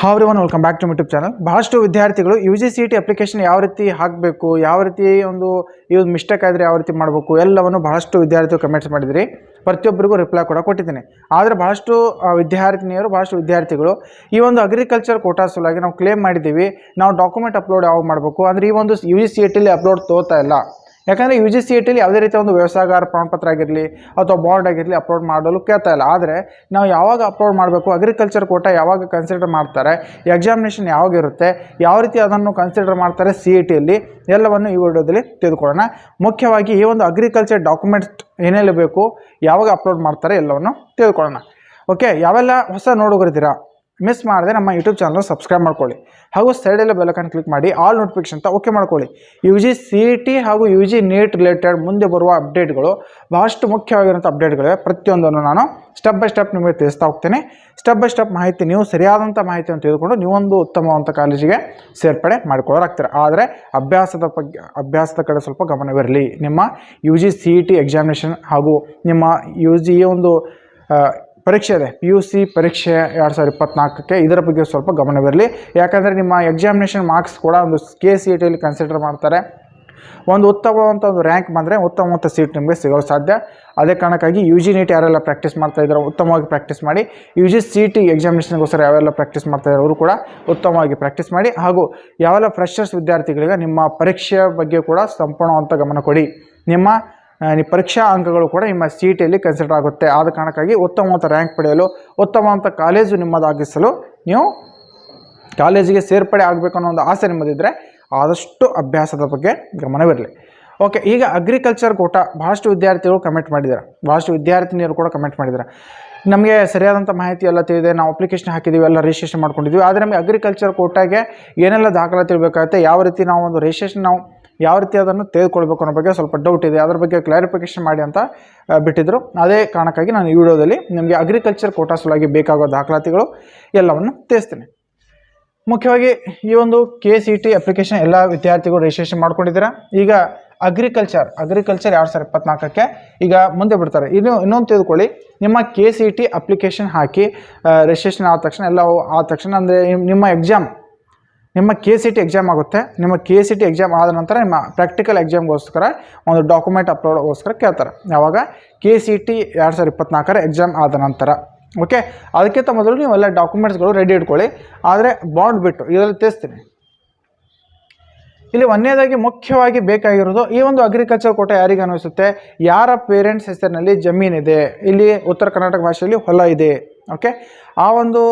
Everyone welcome back to YouTube channel ಬಹಳಷ್ಟು ವಿದ್ಯಾರ್ಥಿಗಳು U G C T application ಯಾವ ರೀತಿ ಹಾಕಬೇಕು, ಯಾವ ರೀತಿ ಒಂದು ಈ ಒಂದು ಮಿಸ್ಟೇಕ್ ಆದರೆ ಯಾವ ರೀತಿ ಮಾಡಬೇಕು, ಎಲ್ಲವನ್ನು ಬಹಳಷ್ಟು ವಿದ್ಯಾರ್ಥಿಗಳು ಕಮೆಂಟ್ಸ್ ಮಾಡಿದ್ರಿ. ಪ್ರತಿಯೊಬ್ಬರಿಗೂ ರಿಪ್ಲೈ ಕೂಡ ಕೊಟ್ಟಿದ್ದೀನಿ. ಆದರೆ ಬಹಳಷ್ಟು ವಿದ್ಯಾರ್ಥಿನಿಯರು, ಬಹಳಷ್ಟು ವಿದ್ಯಾರ್ಥಿಗಳು ಈ ಒಂದು ಅಗ್ರಿಕಲ್ಚರ್ ಕೋಟಾ ಸಲುವಾಗಿ ನಾವು ಕ್ಲೇಮ್ ಮಾಡಿದ್ದೀವಿ. ನಾವು ಡಾಕ್ಯುಮೆಂಟ್ ಅಪ್ಲೋಡ್ ಯಾವಾಗ ಮಾಡಬೇಕು? ಅಂದರೆ ಈ ಒಂದು ಯು ಜಿ ಸಿ ಟಿಲಿ ಅಪ್ಲೋಡ್ ತೋತಾ ಇಲ್ಲ. ಯಾಕಂದರೆ ಯು ಜಿ ಸಿ ಇ ಯಾವುದೇ ರೀತಿಯ ಒಂದು ವ್ಯವಸಾಯಗಾರ ಪ್ರಮಾಣಪತ್ರ ಆಗಿರಲಿ ಅಥವಾ ಬಾಂಡ್ ಆಗಿರಲಿ ಅಪ್ಲೋಡ್ ಮಾಡಲು ಕೇಳ್ತಾ ಇಲ್ಲ. ಆದರೆ ನಾವು ಯಾವಾಗ ಅಪ್ಲೋಡ್ ಮಾಡಬೇಕು ಅಗ್ರಿಕಲ್ಚರ್ ಕೋಟಾ ಯಾವಾಗ ಕನ್ಸಿಡರ್ ಮಾಡ್ತಾರೆ ಎಕ್ಸಾಮಿನೇಷನ್ ಯಾವಾಗ ಇರುತ್ತೆ, ಯಾವ ರೀತಿ ಅದನ್ನು ಕನ್ಸಿಡರ್ ಮಾಡ್ತಾರೆ ಸಿ ಇ ಟಿಯಲ್ಲಿ ಎಲ್ಲವನ್ನು ಈ ವಿಡಿಯೋದಲ್ಲಿ ತಿಳಿದುಕೊಳ್ಳೋಣ. ಮುಖ್ಯವಾಗಿ ಈ ಒಂದು ಅಗ್ರಿಕಲ್ಚರ್ ಡಾಕ್ಯುಮೆಂಟ್ಸ್ ಏನೆಲ್ಲ ಬೇಕು ಯಾವಾಗ ಅಪ್ಲೋಡ್ ಮಾಡ್ತಾರೆ ಎಲ್ಲವನ್ನು ತಿಳಿದುಕೊಳ್ಳೋಣ. ಓಕೆ ಯಾವೆಲ್ಲ ಹೊಸ ನೋಡುಗರಿದ್ದೀರಾ? ಮಿಸ್ ಮಾಡದೆ ನಮ್ಮ ಯೂಟ್ಯೂಬ್ ಚಾನಲ್ ಸಬ್ಸ್ಕ್ರೈಬ್ ಮಾಡ್ಕೊಳ್ಳಿ. ಹಾಗೂ ಸೈಡಲ್ಲಿ ಬೆಲಕನ್ ಕ್ಲಿಕ್ ಮಾಡಿ ಆಲ್ ನೋಟಿಫಿಕೇಷನ್ ಅಂತ ಓಕೆ ಮಾಡ್ಕೊಳ್ಳಿ. ಯು ಜಿ ಸಿ ಟಿ ಹಾಗೂ ಯು ಜಿ ನೀಟ್ ರಿಲೇಟೆಡ್ ಮುಂದೆ ಬರುವ ಅಪ್ಡೇಟ್ಗಳು ಬಹಳಷ್ಟು ಮುಖ್ಯವಾಗಿರುವಂಥ ಅಪ್ಡೇಟ್ಗಳಿವೆ ಪ್ರತಿಯೊಂದನ್ನು ನಾನು ಸ್ಟೆಪ್ ಬೈ ಸ್ಟೆಪ್ ನಿಮಗೆ ತಿಳಿಸ್ತಾ ಹೋಗ್ತೇನೆ. ಸ್ಟೆಪ್ ಬೈ ಸ್ಟೆಪ್ ಮಾಹಿತಿ ನೀವು ಸರಿಯಾದಂಥ ಮಾಹಿತಿಯನ್ನು ತಿಳಿದುಕೊಂಡು ನೀವೊಂದು ಉತ್ತಮವಂಥ ಕಾಲೇಜಿಗೆ ಸೇರ್ಪಡೆ ಮಾಡ್ಕೊಳ್ಳೋರಾಗ್ತಾರೆ. ಆದರೆ ಅಭ್ಯಾಸದ ಬಗ್ಗೆ ಅಭ್ಯಾಸದ ಕಡೆ ಸ್ವಲ್ಪ ಗಮನವಿರಲಿ. ನಿಮ್ಮ U G C E T examination ಹಾಗೂ ನಿಮ್ಮ ಯು ಜಿ ಒಂದು ಪರೀಕ್ಷೆ ಇದೆ. ಪಿ ಯು ಸಿ ಪರೀಕ್ಷೆ ಎರಡು ಸಾವಿರದ ಇಪ್ಪತ್ನಾಲ್ಕಕ್ಕೆ ಇದರ ಬಗ್ಗೆ ಸ್ವಲ್ಪ ಗಮನವಿರಲಿ. ಯಾಕಂದರೆ ನಿಮ್ಮ ಎಕ್ಸಾಮಿನೇಷನ್ ಮಾರ್ಕ್ಸ್ ಕೂಡ ಒಂದು ಕೆ ಸಿ ಇ ಟಿಯಲ್ಲಿ ಕನ್ಸಿಡರ್ ಮಾಡ್ತಾರೆ. ಒಂದು ಉತ್ತಮವಂಥ ಒಂದು ರ್ಯಾಂಕ್ ಬಂದರೆ ಉತ್ತಮವಂಥ ಸೀಟ್ ನಿಮಗೆ ಸಿಗಲು ಸಾಧ್ಯ. ಅದೇ ಕಾರಣಕ್ಕಾಗಿ ಯು ಜಿ ನೀಟ್ ಯಾರೆಲ್ಲ ಪ್ರಾಕ್ಟೀಸ್ ಮಾಡ್ತಾ ಇದ್ದಾರೋ ಉತ್ತಮವಾಗಿ ಪ್ರಾಕ್ಟೀಸ್ ಮಾಡಿ. ಯು ಜಿ ಸಿ ಟಿ ಎಕ್ಸಾಮಿನೇಷನ್ಗೋಸ್ಕರ ಯಾವೆಲ್ಲ ಪ್ರಾಕ್ಟೀಸ್ ಮಾಡ್ತಾ ಇದ್ದಾರೆ ಅವರು ಕೂಡ ಉತ್ತಮವಾಗಿ ಪ್ರಾಕ್ಟೀಸ್ ಮಾಡಿ. ಹಾಗೂ ಯಾವೆಲ್ಲ ಫ್ರೆಶರ್ಸ್ ವಿದ್ಯಾರ್ಥಿಗಳಿಗೆ ನಿಮ್ಮ ಪರೀಕ್ಷೆಯ ಬಗ್ಗೆ ಕೂಡ ಸಂಪೂರ್ಣವಂತ ಗಮನ ಕೊಡಿ. ನಿಮ್ಮ ಪರೀಕ್ಷಾ ಅಂಕಗಳು ಕೂಡ ನಿಮ್ಮ ಸಿ ಟಿಯಲ್ಲಿ ಕನ್ಸಿಡರ್ ಆಗುತ್ತೆ. ಆದ ಕಾರಣಕ್ಕಾಗಿ ಉತ್ತಮವಾದ ರ್ಯಾಂಕ್ ಪಡೆಯಲು, ಉತ್ತಮವಾದ ಕಾಲೇಜು ನಿಮ್ಮದಾಗಿಸಲು ನೀವು ಕಾಲೇಜಿಗೆ ಸೇರ್ಪಡೆ ಆಗಬೇಕು ಅನ್ನೋ ಒಂದು ಆಸೆ ನಿಮ್ಮದಿದ್ದರೆ ಆದಷ್ಟು ಅಭ್ಯಾಸದ ಬಗ್ಗೆ ಗಮನವಿರಲಿ. ಓಕೆ ಈಗ ಅಗ್ರಿಕಲ್ಚರ್ ಕೋಟ ಭಾಳಷ್ಟು ವಿದ್ಯಾರ್ಥಿಗಳು ಕಮೆಂಟ್ ಮಾಡಿದ್ದಾರೆ. ಭಾಳಷ್ಟು ವಿದ್ಯಾರ್ಥಿನಿಯರು ಕೂಡ ಕಮೆಂಟ್ ಮಾಡಿದ್ದಾರೆ. ನಮಗೆ ಸರಿಯಾದಂಥ ಮಾಹಿತಿ ಎಲ್ಲ ತಿಳಿದೆ, ನಾವು ಅಪ್ಲಿಕೇಶನ್ ಹಾಕಿದ್ದೀವಿ ಎಲ್ಲ ರಿಜಿಸ್ಟ್ರೇಷನ್ ಮಾಡ್ಕೊಂಡಿದ್ದೀವಿ ಆದರೆ ನಮಗೆ ಅಗ್ರಿಕಲ್ಚರ್ ಕೋಟಾಗೆ ಏನೆಲ್ಲ ದಾಖಲಾತಿ ಇರಬೇಕಾಗುತ್ತೆ ಯಾವ ರೀತಿ ನಾವು ಒಂದು ರಿಜಿಸ್ಟ್ರೇಷನ್ ನಾವು ಯಾವ ರೀತಿ ಅದನ್ನು ತೆಗೆದುಕೊಳ್ಬೇಕು ಅನ್ನೋ ಬಗ್ಗೆ ಸ್ವಲ್ಪ ಡೌಟ್ ಇದೆ. ಅದರ ಬಗ್ಗೆ ಕ್ಲಾರಿಫಿಕೇಷನ್ ಮಾಡಿ ಅಂತ ಬಿಟ್ಟಿದ್ರು. ಅದೇ ಕಾರಣಕ್ಕಾಗಿ ನಾನು ಈ ವಿಡಿಯೋದಲ್ಲಿ ನಿಮಗೆ ಅಗ್ರಿಕಲ್ಚರ್ ಕೋಟಾ ಸಲುವಾಗಿ ಬೇಕಾಗೋ ದಾಖಲಾತಿಗಳು ಎಲ್ಲವನ್ನು ತಿಳಿಸ್ತೀನಿ. ಮುಖ್ಯವಾಗಿ ಈ ಒಂದು ಕೆ ಸಿ ಟಿ ಅಪ್ಲಿಕೇಶನ್ ಎಲ್ಲ ವಿದ್ಯಾರ್ಥಿಗಳು ರಿಜಿಸ್ಟ್ರೇಷನ್ ಮಾಡ್ಕೊಂಡಿದ್ದೀರಾ? ಈಗ ಅಗ್ರಿಕಲ್ಚರ್ ಅಗ್ರಿಕಲ್ಚರ್ ಎರಡು ಸಾವಿರದ ಇಪ್ಪತ್ನಾಲ್ಕಕ್ಕೆ ಈಗ ಮುಂದೆ ಬಿಡ್ತಾರೆ. ಇನ್ನು, ಇನ್ನೊಂದು ತಿಳ್ಕೊಳ್ಳಿ. ನಿಮ್ಮ ಕೆ ಸಿ ಟಿ ಅಪ್ಲಿಕೇಶನ್ ಹಾಕಿ ರಿಜಿಸ್ಟ್ರೇಷನ್ ಆದ ತಕ್ಷಣ, ಎಲ್ಲ ಆದ ತಕ್ಷಣ ಅಂದರೆ ನಿಮ್ಮ ಎಕ್ಸಾಮ್ ನಿಮ್ಮ ಕೆ ಸಿ ಟಿ ಎಕ್ಸಾಮ್ ಆಗುತ್ತೆ. ನಿಮ್ಮ ಕೆ ಸಿ ಟಿ ಎಕ್ಸಾಮ್ ಆದ ನಂತರ ನಿಮ್ಮ ಪ್ರಾಕ್ಟಿಕಲ್ ಎಕ್ಸಾಮ್ಗೋಸ್ಕರ ಒಂದು ಡಾಕ್ಯುಮೆಂಟ್ ಅಪ್ಲೋಡ್ಗೋಸ್ಕರ ಕೇಳ್ತಾರೆ. ಯಾವಾಗ? ಕೆ ಸಿ ಟಿ ಎರಡು ಸಾವಿರದ ಇಪ್ಪತ್ನಾಲ್ಕರ ಎಕ್ಸಾಮ್ ಆದ ನಂತರ. ಓಕೆ ಅದಕ್ಕಿಂತ ಮೊದಲು ನೀವು ಎಲ್ಲ ಡಾಕ್ಯುಮೆಂಟ್ಸ್ಗಳು ರೆಡಿ ಇಟ್ಕೊಳ್ಳಿ. ಆದರೆ ಬಾಂಡ್ ಬಿಟ್ಟು, ಇದರಲ್ಲಿ ತಿಳಿಸ್ತೀನಿ. ಇಲ್ಲಿ ಒಂದನೇದಾಗಿ ಮುಖ್ಯವಾಗಿ ಬೇಕಾಗಿರೋದು ಈ ಒಂದು ಅಗ್ರಿಕಲ್ಚರ್ ಕೋಟೆ ಯಾರಿಗೆ ಅನ್ನಿಸುತ್ತೆ ಯಾರ ಪೇರೆಂಟ್ಸ್ ಹೆಸರಿನಲ್ಲಿ ಜಮೀನಿದೆ? ಇಲ್ಲಿ ಉತ್ತರ ಕರ್ನಾಟಕ ಭಾಷೆಯಲ್ಲಿ ಹೊಲ ಇದೆ. ಓಕೆ ಆ ಒಂದು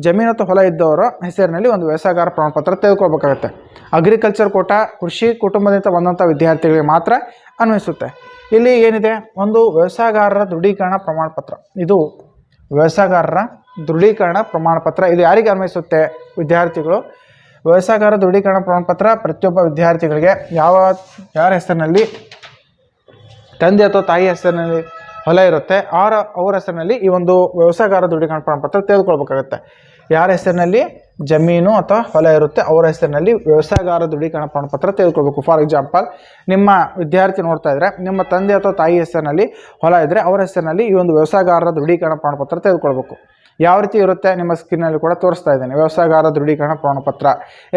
ಜಮೀನು ಅಥವಾ ಹೊಲ ಇದ್ದವರ ಹೆಸರಿನಲ್ಲಿ ಒಂದು ವ್ಯವಸಾಯಗಾರ ಪ್ರಮಾಣಪತ್ರ ತೆಗೆದುಕೊಳ್ಬೇಕಾಗುತ್ತೆ. ಅಗ್ರಿಕಲ್ಚರ್ ಕೋಟ ಕೃಷಿ ಕುಟುಂಬದಿಂದ ಬಂದಂಥ ವಿದ್ಯಾರ್ಥಿಗಳಿಗೆ ಮಾತ್ರ ಅನ್ವಯಿಸುತ್ತೆ. ಇಲ್ಲಿ ಏನಿದೆ? ಒಂದು ವ್ಯವಸಾಯಗಾರರ ದೃಢೀಕರಣ ಪ್ರಮಾಣಪತ್ರ. ಇದು ವ್ಯವಸಾಯಗಾರರ ದೃಢೀಕರಣ ಪ್ರಮಾಣಪತ್ರ. ಇದು ಯಾರಿಗೆ ಅನ್ವಯಿಸುತ್ತೆ? ವಿದ್ಯಾರ್ಥಿಗಳು. ವ್ಯವಸಾಯಗಾರ ದೃಢೀಕರಣ ಪ್ರಮಾಣಪತ್ರ ಪ್ರತಿಯೊಬ್ಬ ವಿದ್ಯಾರ್ಥಿಗಳಿಗೆ ಯಾವ, ಯಾರ ಹೆಸರಿನಲ್ಲಿ? ತಂದೆ ಅಥವಾ ತಾಯಿ ಹೆಸರಿನಲ್ಲಿ ಹೊಲ ಇರುತ್ತೆ. ಅವರ ಅವರ ಹೆಸರಿನಲ್ಲಿ ಈ ಒಂದು ವ್ಯವಸಾಯಗಾರ ದೃಢೀಕರಣ ಪ್ರಮಾಣಪತ್ರ ತೆಗೆದುಕೊಳ್ಬೇಕಾಗುತ್ತೆ. ಯಾರ ಹೆಸರಿನಲ್ಲಿ ಜಮೀನು ಅಥವಾ ಹೊಲ ಇರುತ್ತೆ, ಅವರ ಹೆಸರಿನಲ್ಲಿ ವ್ಯವಸಾಯಗಾರ ದೃಢೀಕರಣ ಪ್ರಮಾಣಪತ್ರ ತೆಗೆದುಕೊಳ್ಬೇಕು. ಫಾರ್ ಎಕ್ಸಾಂಪಲ್ ನಿಮ್ಮ ವಿದ್ಯಾರ್ಥಿ ನೋಡ್ತಾ ಇದ್ರೆ, ನಿಮ್ಮ ತಂದೆ ಅಥವಾ ತಾಯಿ ಹೆಸರಿನಲ್ಲಿ ಹೊಲ ಇದ್ದರೆ ಅವರ ಹೆಸರಿನಲ್ಲಿ ಈ ಒಂದು ವ್ಯವಸಾಯಗಾರರ ದೃಢೀಕರಣ ಪ್ರಮಾಣಪತ್ರ ತೆಗೆದುಕೊಳ್ಬೇಕು. ಯಾವ ರೀತಿ ಇರುತ್ತೆ ನಿಮ್ಮ ಸ್ಕ್ರೀನಲ್ಲಿ ಕೂಡ ತೋರಿಸ್ತಾ ಇದ್ದೇನೆ. ವ್ಯವಸಾಯಗಾರ ದೃಢೀಕರಣ ಪ್ರಮಾಣಪತ್ರ.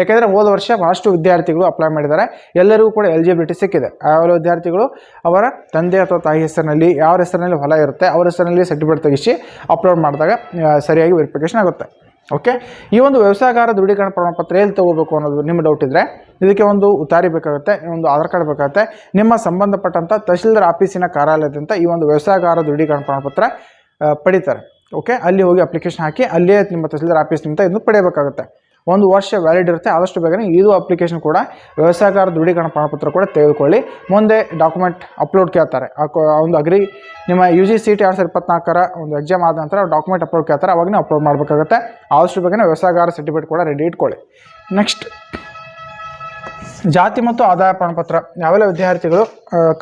ಯಾಕೆಂದರೆ ಹೋದ ವರ್ಷ ಭಾಳಷ್ಟು ವಿದ್ಯಾರ್ಥಿಗಳು ಅಪ್ಲೈ ಮಾಡಿದ್ದಾರೆ. ಎಲ್ಲರಿಗೂ ಕೂಡ ಎಲಿಜಿಬಿಲಿಟಿ ಸಿಕ್ಕಿದೆ. ಯಾವ ವಿದ್ಯಾರ್ಥಿಗಳು? ಅವರ ತಂದೆ ಅಥವಾ ತಾಯಿ ಹೆಸರಿನಲ್ಲಿ, ಯಾವ ಹೆಸರಿನಲ್ಲಿ ಹೊಲ ಇರುತ್ತೆ, ಅವರ ಹೆಸರಿನಲ್ಲಿ ಸರ್ಟಿಫಿಕೇಟ್ ತೆಗಿಸಿ ಅಪ್ಲೋಡ್ ಮಾಡಿದಾಗ ಸರಿಯಾಗಿ ವೆರಿಫಿಕೇಷನ್ ಆಗುತ್ತೆ. ಓಕೆ ಈ ಒಂದು ವ್ಯವಸಾಯಗಾರ ದೃಢೀಕರಣ ಪ್ರಮಾಣಪತ್ರ ಎಲ್ಲಿ ತಗೋಬೇಕು ಅನ್ನೋದು ನಿಮ್ಮ ಡೌಟ್ ಇದ್ದರೆ ಇದಕ್ಕೆ ಒಂದು ಉತ್ತಾರಿ ಬೇಕಾಗುತ್ತೆ, ಒಂದು ಆಧಾರ್ ಕಾರ್ಡ್ ಬೇಕಾಗುತ್ತೆ. ನಿಮ್ಮ ಸಂಬಂಧಪಟ್ಟಂಥ ತಹಶೀಲ್ದಾರ್ ಆಫೀಸಿನ ಕಾರ್ಯಾಲಯದಿಂದ ಈ ಒಂದು ವ್ಯವಸಾಯಗಾರ ದೃಢೀಕರಣ ಪ್ರಮಾಣಪತ್ರ ಪಡಿತಾರೆ. ಓಕೆ ಅಲ್ಲಿ ಹೋಗಿ ಅಪ್ಲಿಕೇಶನ್ ಹಾಕಿ ಅಲ್ಲೇ ನಿಮ್ಮ ತಹಸೀಲ್ದಾರ್ ಆಫೀಸ್ನಿಂದ ಇದನ್ನು ಪಡೆಯಬೇಕಾಗುತ್ತೆ. ಒಂದು ವರ್ಷ ವ್ಯಾಲಿಡ್ ಇರುತ್ತೆ, ಆದಷ್ಟು ಬೇಗನೆ ಇದು ಅಪ್ಲಿಕೇಶನ್ ಕೂಡ ವ್ಯವಸಾಯಗಾರ ದೃಢೀಕರಣ ಪ್ರಮಾಣಪತ್ರ ಕೂಡ ತೆಗೆದುಕೊಳ್ಳಿ. ಮುಂದೆ ಡಾಕ್ಯುಮೆಂಟ್ ಅಪ್ಲೋಡ್ ಕೇಳ್ತಾರೆ. ಆ ಒಂದು ಅಗ್ರಿ, ನಿಮ್ಮ ಯು ಜಿ ಸಿ ಟಿ ಎರಡು ಸಾವಿರದ ಇಪ್ಪತ್ನಾಲ್ಕರ ಒಂದು ಎಕ್ಸಾಮ್ ಆದ ನಂತರ ಡಾಕ್ಯುಮೆಂಟ್ ಅಪ್ಲೋಡ್ ಕೇಳ್ತಾರೆ. ಅವಾಗ ನೀವು ಅಪ್ಲೋಡ್ ಮಾಡಬೇಕಾಗುತ್ತೆ. ಆದಷ್ಟು ಬೇಗನೆ ವ್ಯವಸಾಯಗಾರ ಸರ್ಟಿಫಿಕೇಟ್ ಕೂಡ ರೆಡಿ ಇಟ್ಕೊಳ್ಳಿ. ನೆಕ್ಸ್ಟ್ ಜಾತಿ ಮತ್ತು ಆದಾಯ ಪ್ರಮಾಣಪತ್ರ. ಯಾವೆಲ್ಲ ವಿದ್ಯಾರ್ಥಿಗಳು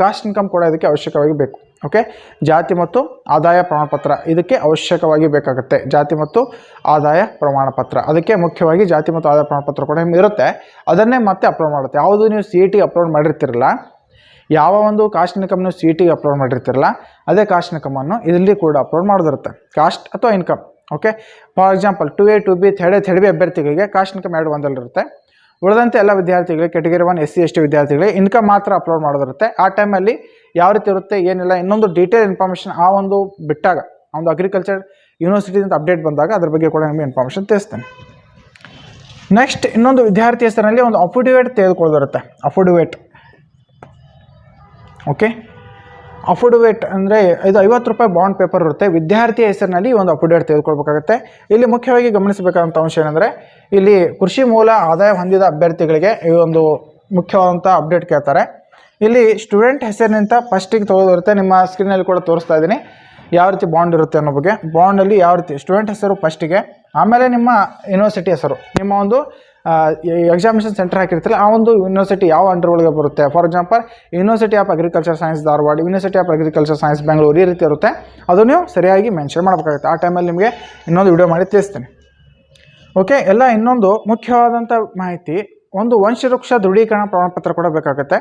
ಕಾಸ್ಟ್ ಇನ್ಕಮ್ ಕೂಡ ಇದಕ್ಕೆ ಅವಶ್ಯಕವಾಗಿ ಬೇಕು. ಓಕೆ ಜಾತಿ ಮತ್ತು ಆದಾಯ ಪ್ರಮಾಣಪತ್ರ ಇದಕ್ಕೆ ಅವಶ್ಯಕವಾಗಿ ಬೇಕಾಗುತ್ತೆ. ಜಾತಿ ಮತ್ತು ಆದಾಯ ಪ್ರಮಾಣಪತ್ರ. ಅದಕ್ಕೆ ಮುಖ್ಯವಾಗಿ ಜಾತಿ ಮತ್ತು ಆದಾಯ ಪ್ರಮಾಣಪತ್ರ ಕೂಡ ಇರುತ್ತೆ. ಅದನ್ನೇ ಮತ್ತೆ ಅಪ್ಲೋಡ್ ಮಾಡುತ್ತೆ. ಯಾವುದು ನೀವು ಸಿ ಟಿ ಅಪ್ಲೋಡ್ ಮಾಡಿರ್ತಿರಲ್ಲ, ಯಾವ ಒಂದು ಕಾಸ್ಟ್ ಇನ್ಕಮ್ ನೀವು ಸಿ ಟಿಗೆ ಅಪ್ಲೋಡ್ ಮಾಡಿರ್ತಿರಲ್ಲ, ಅದೇ ಕಾಸ್ಟ್ ಇನ್ಕಮನ್ನು ಇದರಲ್ಲಿ ಕೂಡ ಅಪ್ಲೋಡ್ ಮಾಡೋದಿರುತ್ತೆ. ಕಾಸ್ಟ್ ಅಥವಾ income. Okay for example two A two B third third B ಅಭ್ಯರ್ಥಿಗಳಿಗೆ ಕಾಸ್ಟ್ ಇನ್ಕಮ್ ಎರಡು ಒಂದಲ್ಲಿರುತ್ತೆ ಉಳಿದಂತೆ ಎಲ್ಲ ವಿದ್ಯಾರ್ಥಿಗಳಿಗೆ category one S C S T ವಿದ್ಯಾರ್ಥಿಗಳಿಗೆ ಇನ್ಕಮ್ ಮಾತ್ರ ಅಪ್ಲೋಡ್ ಮಾಡೋದಿರುತ್ತೆ. ಆ ಟೈಮಲ್ಲಿ ಯಾವ ರೀತಿ ಇರುತ್ತೆ, ಏನಿಲ್ಲ, ಇನ್ನೊಂದು ಡೀಟೇಲ್ ಇನ್ಫಾರ್ಮೇಷನ್ ಆ ಒಂದು ಬಿಟ್ಟಾಗ, ಆ ಒಂದು ಅಗ್ರಿಕಲ್ಚರ್ ಯೂನಿವರ್ಸಿಟಿಯಿಂದ ಅಪ್ಡೇಟ್ ಬಂದಾಗ ಅದ್ರ ಬಗ್ಗೆ ಕೂಡ ನಿಮಗೆ ಇನ್ಫಾರ್ಮೇಷನ್ ತಿಳಿಸ್ತೇನೆ. ನೆಕ್ಸ್ಟ್ ಇನ್ನೊಂದು ವಿದ್ಯಾರ್ಥಿ ಹೆಸರಿನಲ್ಲಿ ಒಂದು ಅಫಿಡವಿಟ್ ತೆಗೆದುಕೊಳ್ಳೋದಿರುತ್ತೆ. ಅಫಿಡವಿಟ್ ಓಕೆ ಅಫಿಡವಿಟ್ ಅಂದರೆ ಇದು ಐವತ್ತು ರೂಪಾಯಿ ಬಾಂಡ್ ಪೇಪರ್ ಇರುತ್ತೆ. ವಿದ್ಯಾರ್ಥಿ ಹೆಸರಿನಲ್ಲಿ ಒಂದು ಅಫಿಡವಿಟ್ ತೆಗೆದುಕೊಳ್ಬೇಕಾಗುತ್ತೆ. ಇಲ್ಲಿ ಮುಖ್ಯವಾಗಿ ಗಮನಿಸಬೇಕಾದಂಥ ಅಂಶ ಏನಂದರೆ, ಇಲ್ಲಿ ಕೃಷಿ ಮೂಲ ಆದಾಯ ಹೊಂದಿದ ಅಭ್ಯರ್ಥಿಗಳಿಗೆ ಈ ಒಂದು ಮುಖ್ಯವಾದಂಥ ಅಪ್ಡೇಟ್ ಕೇಳ್ತಾರೆ. ಇಲ್ಲಿ ಸ್ಟೂಡೆಂಟ್ ಹೆಸರಿನಿಂದ ಫಸ್ಟಿಗೆ ತೊಗೊಳಿರುತ್ತೆ ನಿಮ್ಮ ಸ್ಕ್ರೀನಲ್ಲಿ ಕೂಡ ತೋರಿಸ್ತಾ ಇದ್ದೀನಿ. ಯಾವ ರೀತಿ ಬಾಂಡ್ ಇರುತ್ತೆ ಅನ್ನೋ ಬಗ್ಗೆ. ಬಾಂಡಲ್ಲಿ ಯಾವ ರೀತಿ ಸ್ಟೂಡೆಂಟ್ ಹೆಸರು ಫಸ್ಟಿಗೆ ಆಮೇಲೆ ನಿಮ್ಮ ಯೂನಿವರ್ಸಿಟಿ ಹೆಸರು. ನಿಮ್ಮ ಒಂದು ಎಕ್ಸಾಮಿನೇಷನ್ ಸೆಂಟರ್ ಹಾಕಿರ್ತಿಲ್ಲ ಆ ಒಂದು ಯೂನಿವರ್ಸಿಟಿ ಯಾವ ಅಂಡರ್ ಒಳಗೆ ಬರುತ್ತೆ? For example university of agriculture science Dharwad university of agriculture science Bengaluru ಈ ರೀತಿ ಇರುತ್ತೆ. ಅದು ನೀವು ಸರಿಯಾಗಿ ಮೆನ್ಷನ್ ಮಾಡಬೇಕಾಗುತ್ತೆ. ಆ ಟೈಮಲ್ಲಿ ನಿಮಗೆ ಇನ್ನೊಂದು ವಿಡಿಯೋ ಮಾಡಿ ತಿಳಿಸ್ತೀನಿ. ಓಕೆ ಎಲ್ಲ ಇನ್ನೊಂದು ಮುಖ್ಯವಾದಂಥ ಮಾಹಿತಿ. ಒಂದು ವಂಶವೃಕ್ಷ ದೃಢೀಕರಣ ಪ್ರಮಾಣಪತ್ರ ಕೂಡ ಬೇಕಾಗುತ್ತೆ.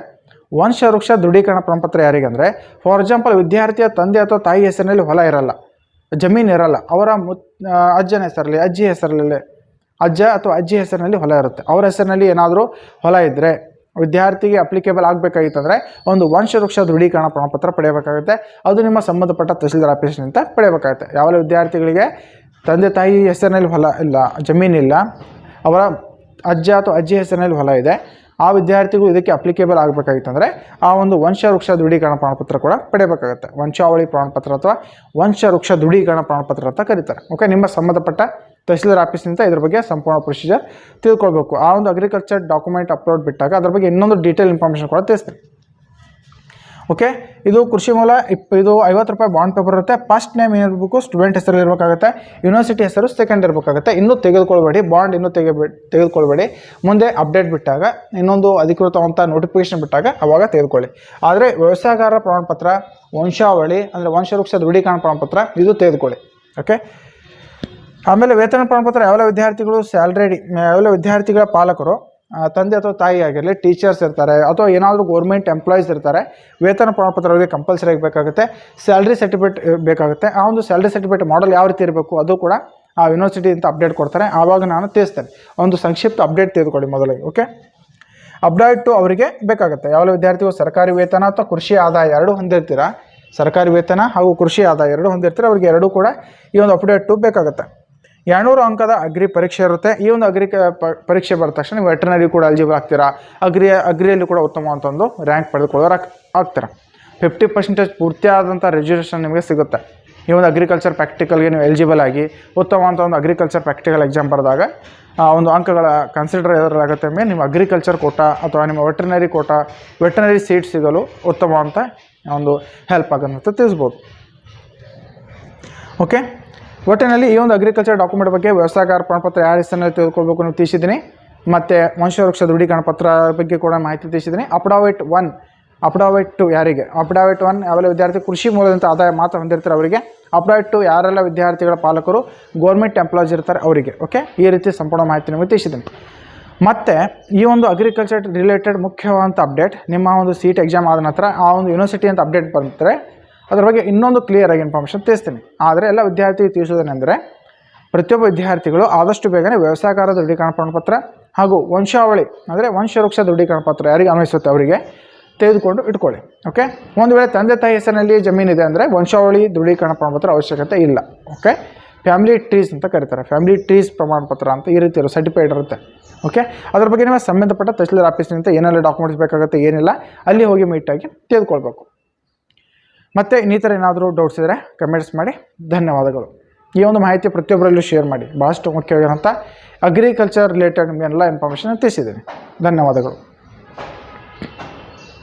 ವಂಶವೃಕ್ಷ ದೃಢೀಕರಣ ಪ್ರಮಾಣಪತ್ರ ಯಾರಿಗಂದರೆ ಫಾರ್ ಎಕ್ಸಾಂಪಲ್ ವಿದ್ಯಾರ್ಥಿಯ ತಂದೆ ಅಥವಾ ತಾಯಿ ಹೆಸರಿನಲ್ಲಿ ಹೊಲ ಇರಲ್ಲ, ಜಮೀನು ಇರಲ್ಲ, ಅವರ ಮುತ್ ಅಜ್ಜನ ಹೆಸರಲ್ಲಿ, ಅಜ್ಜಿ ಹೆಸರಲ್ಲಿ ಅಜ್ಜ ಅಥವಾ ಅಜ್ಜಿ ಹೆಸರಿನಲ್ಲಿ ಹೊಲ ಇರುತ್ತೆ. ಅವರ ಹೆಸರಿನಲ್ಲಿ ಏನಾದರೂ ಹೊಲ ಇದ್ದರೆ ವಿದ್ಯಾರ್ಥಿಗೆ ಅಪ್ಲಿಕೇಬಲ್ ಆಗಬೇಕಾಗಿತ್ತಂದರೆ, ಒಂದು ವಂಶವೃಕ್ಷ ದೃಢೀಕರಣ ಪ್ರಮಾಣಪತ್ರ ಪಡೆಯಬೇಕಾಗುತ್ತೆ. ಅದು ನಿಮ್ಮ ಸಂಬಂಧಪಟ್ಟ ತಹಸೀಲ್ದಾರ್ ಆಫೀಸ್ನಿಂದ ಪಡೆಯಬೇಕಾಗುತ್ತೆ. ಯಾವೆಲ್ಲ ವಿದ್ಯಾರ್ಥಿಗಳಿಗೆ ತಂದೆ ತಾಯಿ ಹೆಸರಿನಲ್ಲಿ ಹೊಲ ಇಲ್ಲ ಜಮೀನಿಲ್ಲ ಅವರ ಅಜ್ಜ ಅಥವಾ ಅಜ್ಜಿ ಹೆಸರಿನಲ್ಲಿ ಹೊಲ ಇದೆ ಆ ವಿದ್ಯಾರ್ಥಿಗಳು ಇದಕ್ಕೆ ಅಪ್ಲಿಕೇಬಲ್ ಆಗಬೇಕಾಗಿತ್ತಂದರೆ ಆ ಒಂದು ವಂಶವೃಕ್ಷ ದೃಢೀಕರಣ ಪ್ರಮಾಣಪತ್ರ ಕೂಡ ಪಡೆಯಬೇಕಾಗುತ್ತೆ. ವಂಶಾವಳಿ ಪ್ರಮಾಣಪತ್ರ ಅಥವಾ ವಂಶವೃಕ್ಷ ದೃಢೀಕರಣ ಪ್ರಮಾಣಪತ್ರ ಅಂತ ಕರೀತಾರೆ. ಓಕೆ ನಿಮ್ಮ ಸಂಬಂಧಪಟ್ಟ ತಹಸೀಲ್ದಾರ್ ಆಫೀಸ್ನಿಂದ ಇದ್ರ ಬಗ್ಗೆ ಸಂಪೂರ್ಣ ಪ್ರೊಸೀಜರ್ ತಿಳ್ಕೊಳ್ಬೇಕು. ಆ ಒಂದು ಅಗ್ರಿಕಲ್ಚರ್ ಡಾಕ್ಯುಮೆಂಟ್ ಅಪ್ಲೋಡ್ ಬಿಟ್ಟಾಗ ಅದ್ರ ಬಗ್ಗೆ ಇನ್ನೊಂದು ಡೀಟೇಲ್ ಇನ್ಫಾರ್ಮೇಷನ್ ಕೂಡ ತಿಳಿಸ್ತೀನಿ. ಓಕೆ ಇದು ಕೃಷಿ ಮೂಲ, ಇಪ್ ಇದು ಐವತ್ತು ರೂಪಾಯಿ ಬಾಂಡ್ ಪೇಪರ್ ಇರುತ್ತೆ. ಫಸ್ಟ್ ನೇಮ್ ಏನಿರಬೇಕು ಸ್ಟೂಡೆಂಟ್ ಹೆಸರು ಇರಬೇಕಾಗುತ್ತೆ. ಯೂನಿವರ್ಸಿಟಿ ಹೆಸರು ಸೆಕೆಂಡ್ ಇರಬೇಕಾಗುತ್ತೆ. ಇನ್ನೂ ತೆಗೆದುಕೊಳ್ಬೇಡಿ ಬಾಂಡ್ ಇನ್ನೂ ತೆಗೆ ತೆಗೆದುಕೊಳ್ಬೇಡಿ. ಮುಂದೆ ಅಪ್ಡೇಟ್ ಬಿಟ್ಟಾಗ, ಇನ್ನೊಂದು ಅಧಿಕೃತವಂಥ ನೋಟಿಫಿಕೇಶನ್ ಬಿಟ್ಟಾಗ ಅವಾಗ ತೆಗೆದುಕೊಳ್ಳಿ. ಆದರೆ ವ್ಯವಸಾಯಗಾರರ ಪ್ರಮಾಣಪತ್ರ, ವಂಶಾವಳಿ, ಅಂದರೆ ವಂಶವೃಕ್ಷ ದೃಢೀಕರಣ ಪ್ರಮಾಣಪತ್ರ, ಇದು ತೆಗೆದುಕೊಳ್ಳಿ. ಓಕೆ ಆಮೇಲೆ ವೇತನ ಪ್ರಮಾಣಪತ್ರ, ಯಾವೆಲ್ಲ ವಿದ್ಯಾರ್ಥಿಗಳು ಸ್ಯಾಲ್ರಿಡಿ ಯಾವೆಲ್ಲ ವಿದ್ಯಾರ್ಥಿಗಳ ಪಾಲಕರು ತಂದೆ ಅಥವಾ ತಾಯಿ ಆಗಿರಲಿ ಟೀಚರ್ಸ್ ಇರ್ತಾರೆ, ಅಥವಾ ಏನಾದರೂ ಗೌರ್ಮೆಂಟ್ ಎಂಪ್ಲಾಯೀಸ್ ಇರ್ತಾರೆ, ವೇತನ ಪ್ರಮಾಣಪತ್ರ ಅವರಿಗೆ ಕಂಪಲ್ಸರಿ ಆಗಿ ಬೇಕಾಗುತ್ತೆ ಸ್ಯಾಲ್ರಿ ಸರ್ಟಿಫಿಕೇಟ್ ಬೇಕಾಗುತ್ತೆ. ಆ ಒಂದು ಸ್ಯಾಲ್ರಿ ಸರ್ಟಿಫಿಕೇಟ್ ಮಾಡಲ್ ಯಾವ ರೀತಿ ಇರಬೇಕು, ಅದು ಕೂಡ ಆ ಯೂನಿವರ್ಸಿಟಿ ಅಂತ ಅಪ್ಡೇಟ್ ಕೊಡ್ತಾರೆ. ಆವಾಗ ನಾನು ತಿಳಿಸ್ತೇನೆ. ಒಂದು ಸಂಕ್ಷಿಪ್ತ ಅಪ್ಡೇಟ್ ತೆಗೆದುಕೊಳ್ಳಿ ಮೊದಲಿಗೆ ಓಕೆ ಅಪ್ಡೇಟು ಅವರಿಗೆ ಬೇಕಾಗುತ್ತೆ. ಯಾವ ವಿದ್ಯಾರ್ಥಿಗಳು ಸರ್ಕಾರಿ ವೇತನ ಅಥವಾ ಕೃಷಿ ಆದಾಯ ಎರಡು ಹೊಂದಿರ್ತೀರಾ? ಸರ್ಕಾರಿ ವೇತನ ಹಾಗೂ ಕೃಷಿ ಆದಾಯ ಎರಡು ಹೊಂದಿರ್ತೀರ? ಅವರಿಗೆ ಎರಡೂ ಕೂಡ ಈ ಒಂದು ಅಪ್ಡೇಟು ಬೇಕಾಗುತ್ತೆ. ಎರಡುನೂರು ಅಂಕದ ಅಗ್ರಿ ಪರೀಕ್ಷೆ ಇರುತ್ತೆ. ಈ ಒಂದು ಅಗ್ರಿ ಪರೀಕ್ಷೆ ಬರೆದ ತಕ್ಷಣ ನೀವು ವೆಟರ್ನರಿ ಕೂಡ ಎಲಿಜಿಬಲ್ ಆಗ್ತೀರಾ? ಅಗ್ರಿ, ಅಗ್ರಿಯಲ್ಲಿ ಕೂಡ ಉತ್ತಮವಾದಂಥ ಒಂದು ರ್ಯಾಂಕ್ ಪಡೆದುಕೊಳ್ಳೋರು ಆಗ್ತೀರ? ಫಿಫ್ಟಿ ಪರ್ಸೆಂಟೇಜ್ ಪೂರ್ತಿ ಆದಂಥ ರಿಸರ್ವೇಷನ್ ನಿಮಗೆ ಸಿಗುತ್ತೆ. ಈ ಒಂದು ಅಗ್ರಿಕಲ್ಚರ್ ಪ್ರಾಕ್ಟಿಕಲ್ಗೆ ನೀವು ಎಲಿಜಿಬಲ್ ಆಗಿ ಅಂತ ಒಂದು ಅಗ್ರಿಕಲ್ಚರ್ ಪ್ರಾಕ್ಟಿಕಲ್ ಎಕ್ಸಾಮ್ ಬರೆದಾಗ ಒಂದು ಅಂಕಗಳ ಕನ್ಸಿಡರ್ ಎದುರಾಗುತ್ತೆ ಮೇಲೆ ನಿಮ್ಮ ಅಗ್ರಿಕಲ್ಚರ್ ಕೋಟ ಅಥವಾ ನಿಮ್ಮ ವೆಟರ್ನರಿ ಕೋಟ ವೆಟರ್ನರಿ ಸೀಟ್ ಸಿಗಲು ಉತ್ತಮ ಅಂತ ಒಂದು ಹೆಲ್ಪ್ ಆಗೋದಂತ ತಿಳಿಸ್ಬೋದು. ಓಕೆ ಒಟ್ಟಿನಲ್ಲಿ ಈ ಒಂದು ಅಗ್ರಿಕಲ್ಚರ್ ಡಾಕ್ಯುಮೆಂಟ್ ಬಗ್ಗೆ ವ್ಯವಸಾಯಗಾರ ಪ್ರಮಾಣಪತ್ರ ಯಾರ ಹೆಸರಿನಲ್ಲಿ ತಿಳ್ಕೊಳ್ಬೇಕು ಅನ್ನೋ ತಿಳಿಸಿದ್ದೀನಿ. ಮತ್ತು ವಂಶವೃಕ್ಷ ದೃಢೀಕರಣ ಪತ್ರ ಬಗ್ಗೆ ಕೂಡ ಮಾಹಿತಿ ತಿಳಿಸಿದ್ದೀನಿ. ಅಪ್ಡಾವೇಟ್ ಒನ್ ಅಪ್ಡಾವೇಟ್ ಟು ಯಾರಿಗೆ? ಅಪ್ಡಾವೆಟ್ ಒನ್ ಯಾವೆಲ್ಲ ವಿದ್ಯಾರ್ಥಿ ಕೃಷಿ ಮೂಲದಂಥ ಆದಾಯ ಮಾತ್ರ ಹೊಂದಿರ್ತಾರೆ ಅವರಿಗೆ. ಅಪ್ಡಾವೇಟ್ ಟು ಯಾರೆಲ್ಲ ವಿದ್ಯಾರ್ಥಿಗಳ ಪಾಲಕರು ಗೌರ್ಮೆಂಟ್ ಎಂಪ್ಲಾಯ್ಸ್ ಇರ್ತಾರೆ ಅವರಿಗೆ. ಓಕೆ ಈ ರೀತಿ ಸಂಪೂರ್ಣ ಮಾಹಿತಿ ನಿಮಗೆ ತಿಳಿಸಿದ್ದೀನಿ. ಮತ್ತು ಈ ಒಂದು ಅಗ್ರಿಕಲ್ಚರ್ ರಿಲೇಟೆಡ್ ಮುಖ್ಯವಾದಂಥ ಅಪ್ಡೇಟ್ ನಿಮ್ಮ ಒಂದು ಸೀಟ್ ಎಕ್ಸಾಮ್ ಆದ ನಂತರ ಆ ಒಂದು ಯೂನಿವರ್ಸಿಟಿ ಅಂತ ಅಪ್ಡೇಟ್ ಬಂದರೆ ಅದ್ರ ಬಗ್ಗೆ ಇನ್ನೊಂದು ಕ್ಲಿಯರ್ ಆಗಿ ಇನ್ಫಾರ್ಮೇಷನ್ ತಿಳಿಸ್ತೀನಿ. ಆದರೆ ಎಲ್ಲ ವಿದ್ಯಾರ್ಥಿಗಳು ತಿಳಿಸೋದೇನೆಂದರೆ ಪ್ರತಿಯೊಬ್ಬ ವಿದ್ಯಾರ್ಥಿಗಳು ಆದಷ್ಟು ಬೇಗನೆ ವ್ಯವಸಾಯಕಾರ ದೃಢೀಕರಣ ಪ್ರಮಾಣಪತ್ರ ಹಾಗೂ ವಂಶಾವಳಿ, ಅಂದರೆ ವಂಶವೃಕ್ಷ ದೃಢೀಕರಣ ಪತ್ರ ಯಾರಿಗೆ ಅನ್ವಯಿಸುತ್ತೆ ಅವರಿಗೆ ತೆಗೆದುಕೊಂಡು ಇಟ್ಕೊಳ್ಳಿ ಓಕೆ ಒಂದು ವೇಳೆ ತಂದೆ ತಾಯಿ ಹೆಸರಿನಲ್ಲಿ ಜಮೀನಿದೆ ಅಂದರೆ ವಂಶಾವಳಿ ದೃಢೀಕರಣ ಪ್ರಮಾಣಪತ್ರ ಅವಶ್ಯಕತೆ ಇಲ್ಲ ಓಕೆ ಫ್ಯಾಮಿಲಿ ಟ್ರೀಸ್ ಅಂತ ಕರೀತಾರೆ. ಫ್ಯಾಮಿಲಿ ಟ್ರೀಸ್ ಪ್ರಮಾಣಪತ್ರ ಅಂತ ಈ ರೀತಿ ಇರೋ ಸರ್ಟಿಫೈಡ್ ಇರುತ್ತೆ ಓಕೆ ಅದ್ರ ಬಗ್ಗೆ ನಿಮಗೆ ಸಂಬಂಧಪಟ್ಟ ತಹಸೀಲ್ದಾರ್ ಆಫೀಸ್ನಿಂದ ಏನೆಲ್ಲ ಡಾಕ್ಯುಮೆಂಟ್ಸ್ ಬೇಕಾಗುತ್ತೆ ಏನಿಲ್ಲ, ಅಲ್ಲಿ ಹೋಗಿ ಮೀಟಾಗಿ ತೆಗೆದುಕೊಳ್ಬೇಕು. ಮತ್ತು ಇನ್ನಿತರ ಏನಾದರೂ ಡೌಟ್ಸ್ ಇದ್ದರೆ ಕಮೆಂಟ್ಸ್ ಮಾಡಿ. ಧನ್ಯವಾದಗಳು. ಈ ಒಂದು ಮಾಹಿತಿ ಪ್ರತಿಯೊಬ್ಬರಲ್ಲೂ ಶೇರ್ ಮಾಡಿ. ಭಾಳಷ್ಟು ಮುಖ್ಯವಾಗಿರುವಂಥ ಅಗ್ರಿಕಲ್ಚರ್ ರಿಲೇಟೆಡ್ ನಿಮಗೆಲ್ಲ ಇನ್ಫಾರ್ಮೇಷನ್ ತಿಳಿಸಿದ್ದೀನಿ. ಧನ್ಯವಾದಗಳು.